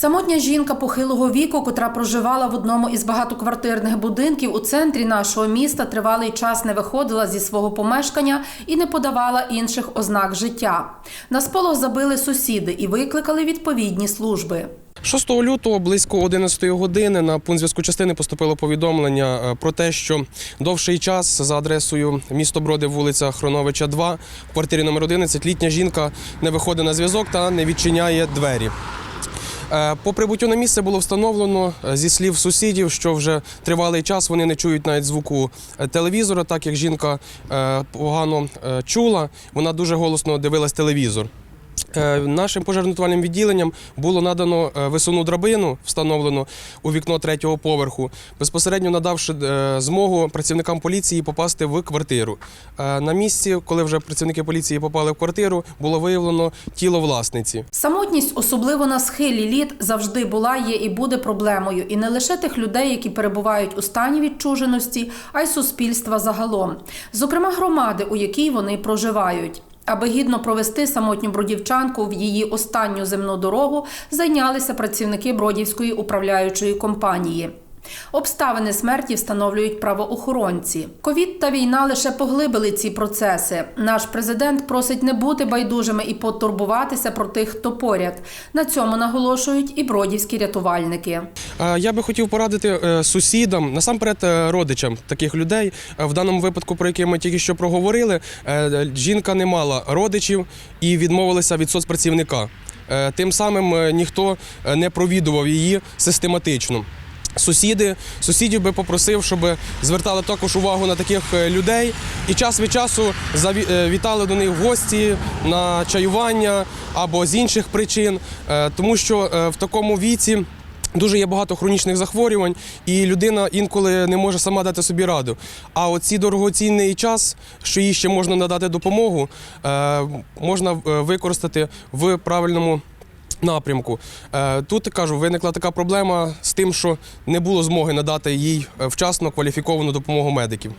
Самотня жінка похилого віку, котра проживала в одному із багатоквартирних будинків у центрі нашого міста, тривалий час не виходила зі свого помешкання і не подавала інших ознак життя. На сполох забили сусіди і викликали відповідні служби. 6 лютого близько 11 години на пункт зв'язку частини поступило повідомлення е, про те, що довший час за адресою місто Броди, вулиця Хроновича, 2, в квартирі номер 11 літня жінка не виходить на зв'язок та не відчиняє двері. Е, По прибуттю на місце було встановлено е, зі слів сусідів, що вже тривалий час вони не чують навіть звуку е, телевізора, так як жінка погано чула, вона дуже голосно дивилась телевізор. Е, Нашим пожежно-рятувальним відділенням було надано е, висуну драбину, встановлену у вікно третього поверху, безпосередньо надавши е, змогу працівникам поліції попасти в квартиру. На місці, коли вже працівники поліції попали в квартиру, було виявлено тіло власниці. Самотність, особливо на схилі літ, завжди була, є і буде проблемою. І не лише тих людей, які перебувають у стані відчуженості, а й суспільства загалом, зокрема громади, у якій вони проживають. Аби гідно провести самотню бродівчанку в її останню земну дорогу, зайнялися працівники Бродівської управляючої компанії. Обставини смерті встановлюють правоохоронці. Ковід та війна лише поглибили ці процеси. Наш президент просить не бути байдужими і потурбуватися про тих, хто поряд. На цьому наголошують і бродівські рятувальники. Я би хотів порадити е, сусідам, насамперед е, родичам таких людей. Е, В даному випадку, про який ми тільки що проговорили, жінка не мала родичів і відмовилася від соцпрацівника. Тим самим ніхто не провідував її систематично. Сусіди, сусідів би попросив, щоб звертали також увагу на таких людей і час від часу заві- е, вітали до них в гості на чаювання або з інших причин, тому що в такому віці. Дуже є багато хронічних захворювань, і людина інколи не може сама дати собі раду. А оці дорогоцінний час, що їй ще можна надати допомогу, е, можна е, використати в правильному напрямку. Е, Тут кажу, виникла така проблема з тим, що не було змоги надати їй вчасно кваліфіковану допомогу медиків.